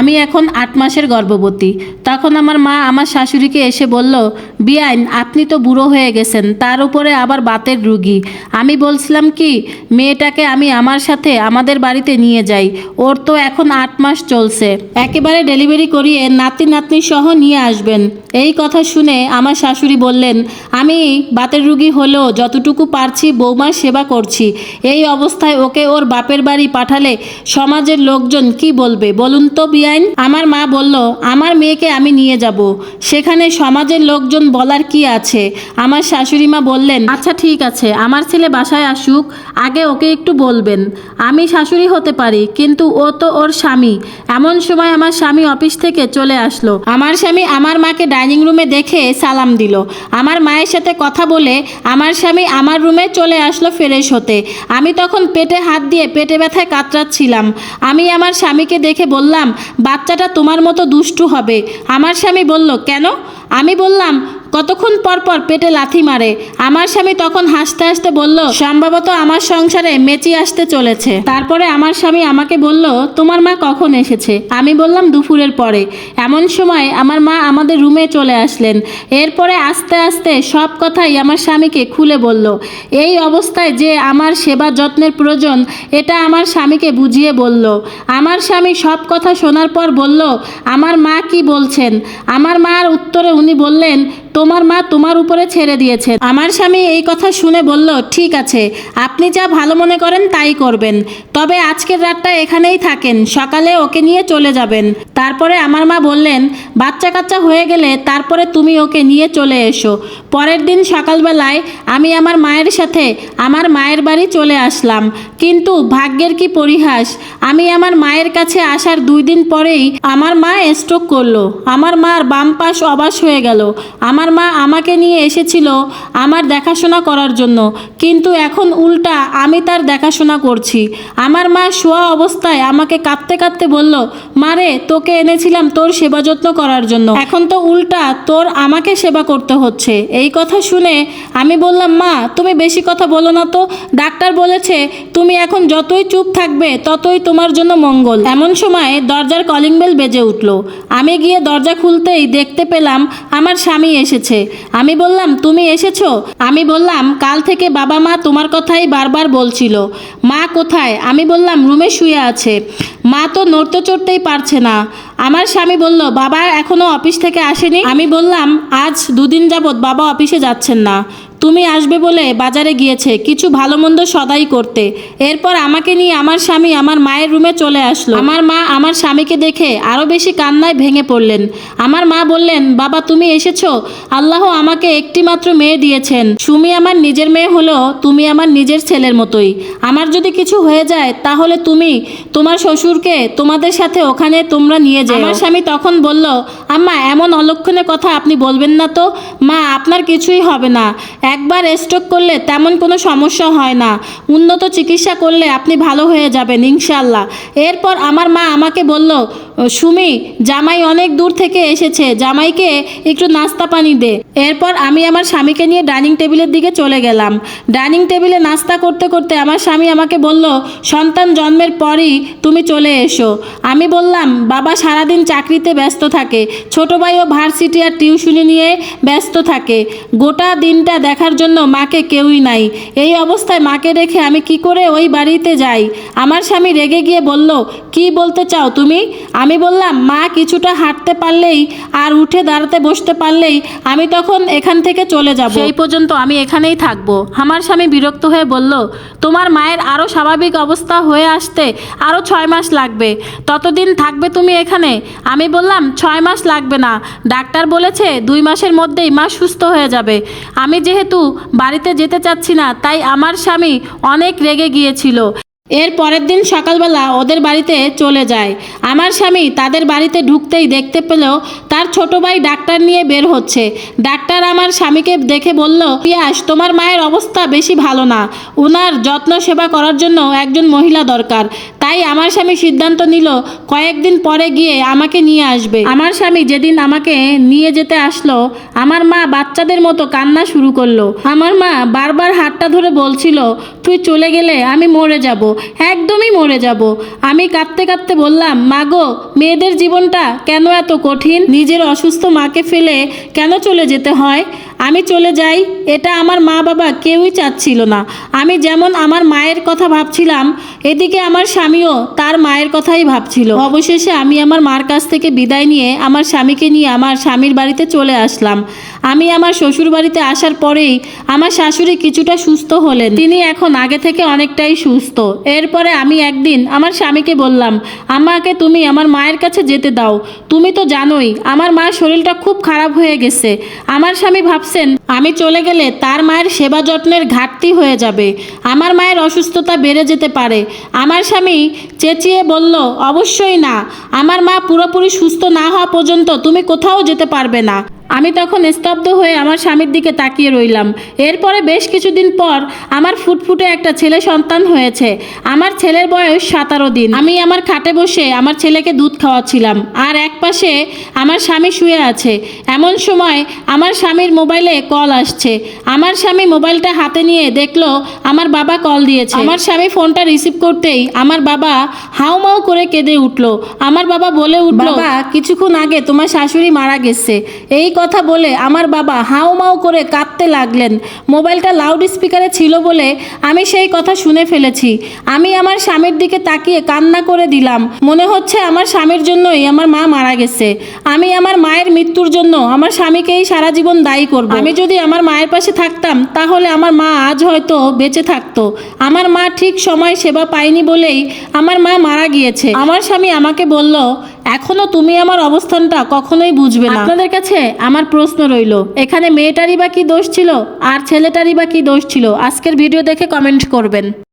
আমি এখন আট মাসের গর্ভবতী। তখন আমার মা আমার শাশুড়িকে এসে বলল বিআইন আপনি তো বুড়ো হয়ে গেছেন, তার উপরে আবার বাতের রুগী। আমি বলছিলাম কি, মেয়েটাকে আমি আমার সাথে আমাদের বাড়িতে নিয়ে যাই, ওর তো এখন আট মাস চলছে। একেবারে ডেলিভারি করিয়ে নাতি নাতনি সহ নিয়ে আসবেন। এই কথা শুনে আমার শাশুড়ি বললেন, আমি বাতের রুগী হলেও যতটুকু পারছি বৌমার সেবা করছি। এই অবস্থায় ওকে ওর বাপের বাড়ি পাঠালে সমাজের লোকজন কি বলবে? বলুন তো বিআইন আমার মা বলল, আমার মেয়েকে আমি নিয়ে যাব। সেখানে সমাজের লোকজন বলার কি আছে? আমার শাশুড়ি মা বললেন আচ্ছা ঠিক আছে, আমার ছেলে বাসায় আসুক, আগে ওকে একটু বলবেন। আমি শাশুড়ি হতে পারি, কিন্তু ও তো ওর স্বামী। এমন সময় আমার স্বামী অফিস থেকে চলে আসলো। আমার স্বামী আমার মাকে ডাইনিং রুমে দেখে সালাম দিল। আমার মায়ের সাথে কথা বলে আমার স্বামী আমার রুমে চলে আসলো ফ্রেশ হতে। আমি তখন পেটে হাত দিয়ে পেটে ব্যথায় কাতরাচ্ছিলাম। আমি আমার স্বামীকে দেখে বললাম বাচ্চাটা তোমার মতো দুষ্টু হবে। আমার স্বামী বলল কেন? আমি বললাম কতক্ষণ পর পর পেটে লাথি মারে। আমার স্বামী তখন হাসতে হাসতে বলল সম্ভবত আমার সংসারে মেচি আসতে চলেছে। তারপরে আমার স্বামী আমাকে বলল, তোমার মা কখন এসেছে? আমি বললাম, দুপুরের পরে। এমন সময় আমার মা আমাদের রুমে চলে আসলেন। এরপরে আস্তে আস্তে সব কথাই আমার স্বামীকে খুলে বলল। এই অবস্থায় যে আমার সেবা যত্নের প্রয়োজন, এটা আমার স্বামীকে বুঝিয়ে বলল। আমার স্বামী সব কথা শোনার পর বলল, আমার মা কি বলছেন? আমার মার উত্তরে উনি বললেন তোমার মা তোমার উপরে ছেড়ে দিয়েছে। আমার স্বামী এই কথা শুনে বলল, ঠিক আছে, আপনি যা ভালো মনে করেন তাই করবেন। তবে আজকের রাতটা এখানেই থাকেন, সকালে ওকে নিয়ে চলে যাবেন। তারপরে আমার মা বললেন বাচ্চা কাচ্চা হয়ে গেলে তারপরে তুমি ওকে নিয়ে চলে এসো। পরের দিন সকালবেলায় আমি আমার মায়ের সাথে আমার মায়ের বাড়ি চলে আসলাম। কিন্তু ভাগ্যের কি পরিহাস, আমি আমার মায়ের কাছে আসার দুই দিন পরেই আমার মা স্ট্রোক করল। আমার মার বাম পাশ অবাস হয়ে গেল। আমার মা আমাকে নিয়ে এসেছিল আমার দেখাশোনা করার জন্য। কিন্তু এখন উল্টা আমি তার দেখাশোনা করছি। আমার মা শোয়া অবস্থায় আমাকে কাঁদতে কাঁদতে বলল মারে তোকে এনেছিলাম তোর সেবা যত্ন করার জন্য। এখন তো উল্টা তোর আমাকে সেবা করতে হচ্ছে। এই কথা শুনে আমি বললাম, মা, তুমি বেশি কথা বলো না তো। ডাক্তার বলেছে, তুমি এখন যতই চুপ থাকবে, ততই তোমার জন্য মঙ্গল। এমন সময় দরজার কলিং বেল বেজে উঠল। আমি গিয়ে দরজা খুলতেই দেখতে পেলাম, আমার স্বামী এসেছে। আমি বললাম, তুমি এসেছ? আমি বললাম, কাল থেকে বাবা মা তোমার কথাই বারবার বলছিল। মা কোথায়? আমি বললাম, রুমে শুয়ে আছে। মা তো নড়তে চড়তেই পারছে না। আমার স্বামী বলল, বাবা এখনও অফিস থেকে আসেনি? আমি বললাম, আজ দুদিন যাবৎ বাবা অফিসে যাচ্ছেন না। তুমি আসবে বলে বাজারে গিয়েছে, কিছু ভালো মন্দ সদাই করতে। এরপর আমাকে নিয়ে আমার স্বামী আমার মায়ের রুমে চলে আসলো। আমার মা আমার স্বামীকে দেখে আরও বেশি কান্নায় ভেঙে পড়লেন। আমার মা বললেন, বাবা, তুমি এসেছ? আল্লাহ আমাকে একটি মাত্র মেয়ে দিয়েছেন। সুমি আমার নিজের মেয়ে হলো, তুমি আমার নিজের ছেলের মতোই। আমার যদি কিছু হয়ে যায়, তাহলে তুমি তোমার শ্বশুরকে তোমাদের সাথে ওখানে তোমরা নিয়ে যাও। আমার স্বামী তখন বলল, আম্মা, এমন অলক্ষণে কথা আপনি বলবেন না তো। মা, আপনার কিছুই হবে না। একবার স্ট্রোক করলে তেমন কোনো সমস্যা হয় না। উন্নত চিকিৎসা করলে আপনি ভালো হয়ে যাবেন ইনশাল্লাহ এরপর আমার মা আমাকে বলল সুমি, জামাই অনেক দূর থেকে এসেছে। জামাইকে একটু নাস্তা পানি দে। এরপর আমি আমার স্বামীকে নিয়ে ডাইনিং টেবিলের দিকে চলে গেলাম। ডাইনিং টেবিলে নাস্তা করতে করতে আমার স্বামী আমাকে বলল, সন্তান জন্মের পরই তুমি চলে এসো। আমি বললাম, বাবা সারাদিন চাকরিতে ব্যস্ত থাকে। ছোট ভাইও ভার্সিটি আর টিউশনি নিয়ে ব্যস্ত থাকে। গোটা দিনটা দেখার জন্য মাকে কেউই নাই। এই অবস্থায় মাকে রেখে আমি কি করে ওই বাড়িতে যাই? আমার স্বামী রেগে গিয়ে বলল, কি বলতে চাও তুমি? আমি বললাম, মা কিছুটা হাঁটতে পারলেই আর উঠে দাঁড়াতে বসতে পারলেই আমি তখন এখান থেকে চলে যাব। সেই পর্যন্ত আমি এখানেই থাকব। আমার স্বামী বিরক্ত হয়ে বলল, তোমার মায়ের আরও স্বাভাবিক অবস্থা হয়ে আসতে আরও ছয় মাস লাগবে। ততদিন থাকবে তুমি এখানে? আমি বললাম, ছয় মাস লাগবে না। ডাক্তার বলেছে দুই মাসের মধ্যেই মা সুস্থ হয়ে যাবে। আমি যেহেতু বাড়িতে যেতে চাচ্ছি না, তাই আমার স্বামী অনেক রেগে গিয়েছিল। এর পরের দিন সকালবেলা ওদের বাড়িতে চলে যায়। আমার স্বামী তাদের বাড়িতে ঢুকতেই দেখতে পেল তার ছোট ভাই ডাক্তার নিয়ে বের হচ্ছে। ডাক্তার ডাক্তার আমার স্বামীকে দেখে বলল, পিয়াস, তোমার মায়ের অবস্থা বেশি ভালো না। ওনার যত্ন সেবা করার জন্য একজন মহিলা দরকার। তাই আমার স্বামী সিদ্ধান্ত নিল, কয়েকদিন পরে গিয়ে আমাকে নিয়ে আসবে। আমার স্বামী যেদিন আমাকে নিয়ে যেতে আসলো, আমার মা বাচ্চাদের মতো কান্না শুরু করল। আমার মা বারবার হাতটা ধরে বলছিল, তুই চলে গেলে আমি মরে যাব। একদমই মরে যাব। আমি কাঁদতে কাঁদতে বললাম মাগো মেয়েদের জীবনটা কেন এত কঠিন? নিজের অসুস্থ মাকে ফেলে কেন চলে যেতে হয়? আমি চলে যাই, এটা আমার মা বাবা কেউই চাচ্ছিল না। আমি যেমন আমার মায়ের কথা ভাবছিলাম, এদিকে আমার স্বামীও তার মায়ের কথাই ভাবছিল। অবশেষে আমি আমার মার কাছ থেকে বিদায় নিয়ে আমার স্বামীকে নিয়ে আমার স্বামীর বাড়িতে চলে আসলাম। আমি আমার শ্বশুর বাড়িতে আসার পরেই আমার শাশুড়ি কিছুটা সুস্থ হলেন। তিনি এখন আগে থেকে অনেকটাই সুস্থ। এরপরে আমি একদিন আমার স্বামীকে বললাম আমাকে তুমি আমার মায়ের কাছে যেতে দাও। তুমি তো জানোই, আমার মার শরীরটা খুব খারাপ হয়ে গেছে। আমার স্বামী ভাবছেন, আমি চলে গেলে তার মায়ের সেবা যত্নের ঘাটতি হয়ে যাবে। আমার মায়ের অসুস্থতা বেড়ে যেতে পারে। আমার স্বামী চেঁচিয়ে বলল, অবশ্যই না। আমার মা পুরোপুরি সুস্থ না হওয়া পর্যন্ত তুমি কোথাও যেতে পারবে না। আমি তখন স্তব্ধ হয়ে আমার স্বামীর দিকে তাকিয়ে রইলাম। এরপরে বেশ কিছুদিন পর আমার ফুটফুটে একটা ছেলে সন্তান হয়েছে। আমার ছেলের বয়স সতেরো দিন। আমি আমার খাটে বসে আমার ছেলেকে দুধ খাওয়াচ্ছিলাম। আর এক পাশে আমার স্বামী শুয়ে আছে। এমন সময় আমার স্বামীর মোবাইলে কল আসছে। আমার স্বামী মোবাইলটা হাতে নিয়ে দেখল আমার বাবা কল দিয়েছে। আমার স্বামী ফোনটা রিসিভ করতেই আমার বাবা হাউমাউ করে কেঁদে উঠল। আমার বাবা বলে উঠল কিছুক্ষণ আগে তোমার শাশুড়ি মারা গেছে। এই কথা বলে আমার বাবা হাউমাউ করে কাঁদতে লাগলেন। মোবাইলটা লাউড স্পিকারে ছিল বলে আমি সেই কথা শুনে ফেলেছি। আমি আমার স্বামীর দিকে তাকিয়ে কান্না করে দিলাম। মনে হচ্ছে আমার স্বামীর জন্যই আমার মা মারা গেছে। আমি আমার মায়ের মৃত্যুর জন্য আমার স্বামীকেই সারা জীবন দায়ী করব। আমি যদি আমার মায়ের পাশে থাকতাম, তাহলে আমার মা আজ হয়তো বেঁচে থাকতো। আমার মা ঠিক সময় সেবা পায়নি বলেই আমার মা মারা গিয়েছে। আমার স্বামী আমাকে বলল এখনও তুমি আমার অবস্থানটা কখনোই বুঝবে না। আপনাদের কাছে আমার প্রশ্ন রইল, এখানে মেয়েটারই বা কি দোষ ছিল? আর ছেলেটারই বা কি দোষ ছিল? আজকের ভিডিও দেখে কমেন্ট করবেন।